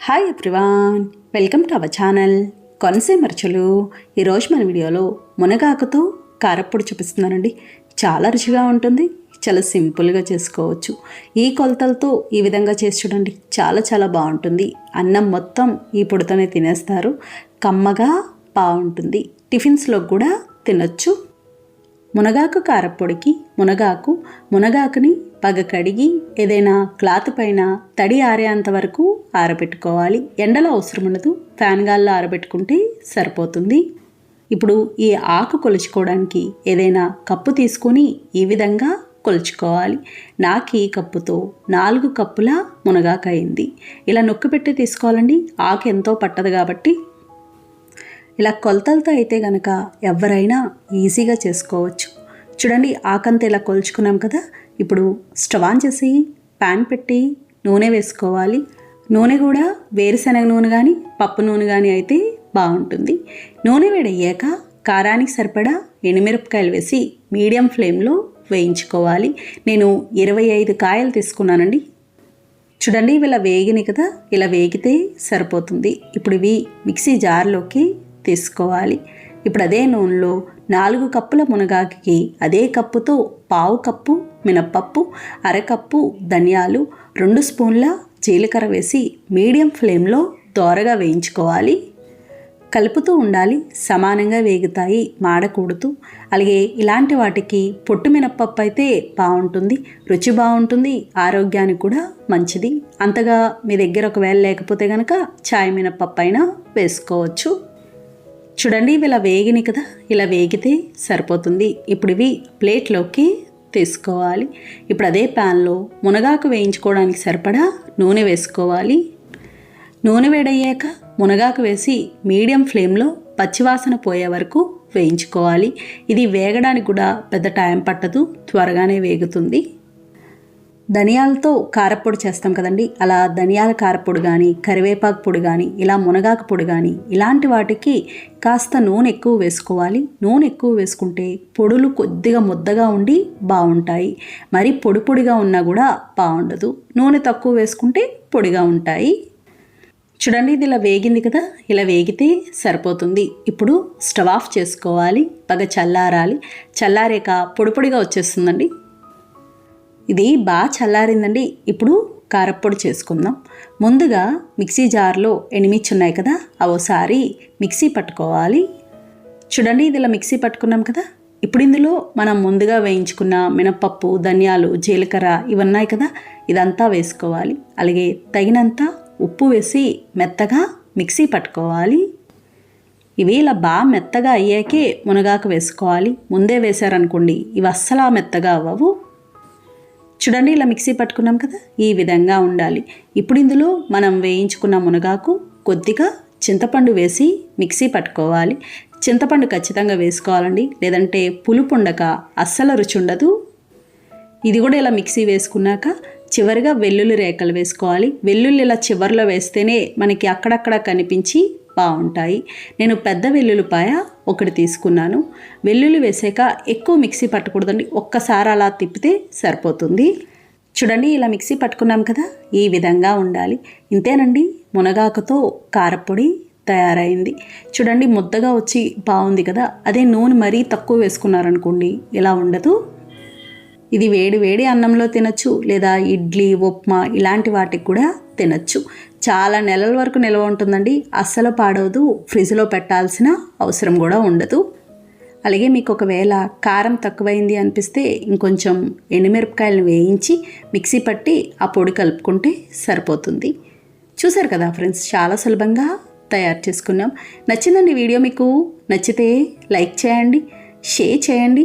Hi everyone welcome to our channel కొనసే మరచలు. ఈరోజు మన వీడియోలో మునగాకుతో కారప్పొడి చూపిస్తున్నానండి. చాలా రుచిగా ఉంటుంది చాలా సింపుల్గా చేసుకోవచ్చు. ఈ కొలతలతో ఈ విధంగా చేసి చూడండి చాలా చాలా బాగుంటుంది. అన్నం మొత్తం ఈ పొడితోనే తినేస్తారు. కమ్మగా బాగుంటుంది. టిఫిన్స్లో కూడా తినొచ్చు. మునగాకు కారప్పొడికి మునగాకు మునగాకుని పగ కడిగి ఏదైనా క్లాత్ పైన తడి ఆరేంత వరకు ఆరబెట్టుకోవాలి. ఎండలో అవసరం ఉండదు. ఫ్యాన్ గాల్లో ఆరబెట్టుకుంటే సరిపోతుంది. ఇప్పుడు ఈ ఆకు కొలుచుకోవడానికి ఏదైనా కప్పు తీసుకొని ఈ విధంగా కొలుచుకోవాలి. నాకు ఈ కప్పుతో నాలుగు కప్పుల మునగాకయింది ఇలా నొక్కి పెట్టి తీసుకోవాలండి. ఆకు ఎంతో పట్టదు కాబట్టి. ఇలా కొలతలతో అయితే గనక ఎవరైనా ఈజీగా చేసుకోవచ్చు. చూడండి ఆకంత ఇలా కొలుచుకున్నాం కదా. ఇప్పుడు స్టవ్ ఆన్ చేసి ప్యాన్ పెట్టి నూనె వేసుకోవాలి. నూనె కూడా వేరుశనగ నూనె కానీ పప్పు నూనె కానీ అయితే బాగుంటుంది. నూనె వేడయ్యాక కారానికి సరిపడా ఎండుమిరపకాయలు వేసి మీడియం ఫ్లేమ్లో వేయించుకోవాలి. నేను ఇరవై ఐదు కాయలు తీసుకున్నానండి. చూడండి ఇవి ఇలా వేగినాయి కదా ఇలా వేగితే సరిపోతుంది. ఇప్పుడు ఇవి మిక్సీ జార్లోకి తీసుకోవాలి. ఇప్పుడు అదే నూనెలో నాలుగు కప్పుల మునగాకి అదే కప్పుతో పావు కప్పు మినప్పప్పు అరకప్పు ధనియాలు రెండు స్పూన్ల జీలకర్ర వేసి మీడియం ఫ్లేమ్లో దోరగా వేయించుకోవాలి. కలుపుతూ ఉండాలి. సమానంగా వేగుతాయి. మాడకూడుతూ అలాగే ఇలాంటి వాటికి పొట్టు మినప్పప్పు అయితే బాగుంటుంది. రుచి బాగుంటుంది. ఆరోగ్యానికి కూడా మంచిది. అంతగా మీ దగ్గర ఒకవేళ లేకపోతే కనుక చాయ్ మినప్పప్పు అయినా వేసుకోవచ్చు. చూడండి ఇవి ఇలా వేగినాయి కదా. ఇలా వేగితే సరిపోతుంది. ఇప్పుడు ఇవి ప్లేట్లోకి తీసుకోవాలి. ఇప్పుడు అదే ప్యాన్లో మునగాకు వేయించుకోవడానికి సరిపడా నూనె వేసుకోవాలి. నూనె వేడయ్యాక మునగాకు వేసి మీడియం ఫ్లేమ్లో పచ్చివాసన పోయే వరకు వేయించుకోవాలి. ఇది వేగడానికి కూడా పెద్ద టైం పట్టదు త్వరగానే వేగుతుంది. ధనియాలతో కారపొడి చేస్తాం కదండి. అలా ధనియాల కారపొడి కానీ కరివేపాకు పొడి కానీ ఇలా మునగాకు పొడి కానీ ఇలాంటి వాటికి కాస్త నూనె ఎక్కువ వేసుకోవాలి. నూనె ఎక్కువ వేసుకుంటే పొడులు కొద్దిగా ముద్దగా ఉండి బాగుంటాయి. మరి పొడి పొడిగా ఉన్నా కూడా బాగుండదు. నూనె తక్కువ వేసుకుంటే పొడిగా ఉంటాయి. చూడండి ఇది ఇలా వేగింది కదా. ఇలా వేగితే సరిపోతుంది. ఇప్పుడు స్టవ్ ఆఫ్ చేసుకోవాలి. బాగా చల్లారాలి. చల్లారాక పొడి పొడిగా వచ్చేస్తుందండి. ఇది బాగా చల్లారిందండి. ఇప్పుడు కారప్పొడి చేసుకుందాం. ముందుగా మిక్సీ జార్లో ఎనిమిచ్చి ఉన్నాయి కదా అవోసారి మిక్సీ పట్టుకోవాలి. చూడండి ఇది ఇలా మిక్సీ పట్టుకున్నాం కదా. ఇప్పుడు ఇందులో మనం ముందుగా వేయించుకున్న మినపప్పు ధనియాలు జీలకర్ర ఇవన్నాయి కదా ఇదంతా వేసుకోవాలి. అలాగే తగినంత ఉప్పు వేసి మెత్తగా మిక్సీ పట్టుకోవాలి. ఇవి ఇలా బాగా మెత్తగా అయ్యాకే మునగాకు వేసుకోవాలి. ముందే వేశారనుకోండి ఇవి అస్సలా మెత్తగా అవ్వవు. చూడండి ఇలా మిక్సీ పట్టుకున్నాం కదా? ఈ విధంగా ఉండాలి. ఇప్పుడు ఇందులో మనం వేయించుకున్న మునగాకు కొద్దిగా చింతపండు వేసి మిక్సీ పట్టుకోవాలి. చింతపండు ఖచ్చితంగా వేసుకోవాలండి. లేదంటే పులుపు ఉండక అస్సలు రుచి ఉండదు. ఇది కూడా ఇలా మిక్సీ వేసుకున్నాక చివరిగా వెల్లుల్లి రేఖలు వేసుకోవాలి. వెల్లుల్లి ఇలా చివరిలో వేస్తేనే మనకి అక్కడక్కడ కనిపించి బాగుంటాయి నేను పెద్ద వెల్లుల్లిపాయ ఒకటి తీసుకున్నాను. వెల్లుల్లి వేసాక ఎక్కువ మిక్సీ పట్టకూడదండి. ఒక్కసారి అలా తిప్పితే సరిపోతుంది. చూడండి ఇలా మిక్సీ పట్టుకున్నాం కదా ఈ విధంగా ఉండాలి. ఇంతేనండి మునగాకుతో కారపొడి తయారైంది. చూడండి ముద్దగా వచ్చి బాగుంది కదా. అదే నూనె మరీ తక్కువ వేసుకున్నారనుకోండి ఇలా ఉండదు. ఇది వేడి వేడి అన్నంలో తినచ్చు లేదా ఇడ్లీ ఉప్మా ఇలాంటి వాటికి కూడా తినచ్చు. చాలా నెలల వరకు నిల్వ ఉంటుందండి. అస్సలు పాడవదు. ఫ్రిడ్జ్లో పెట్టాల్సిన అవసరం కూడా ఉండదు. అలాగే మీకు ఒకవేళ కారం తక్కువైంది అనిపిస్తే ఇంకొంచెం ఎండుమిరపకాయలను వేయించి మిక్సీ పట్టి ఆ పొడి కలుపుకుంటే సరిపోతుంది. చూసారు కదా ఫ్రెండ్స్ చాలా సులభంగా తయారు చేసుకున్నాం. నచ్చిందండి వీడియో మీకు? నచ్చితే లైక్ చేయండి షేర్ చేయండి.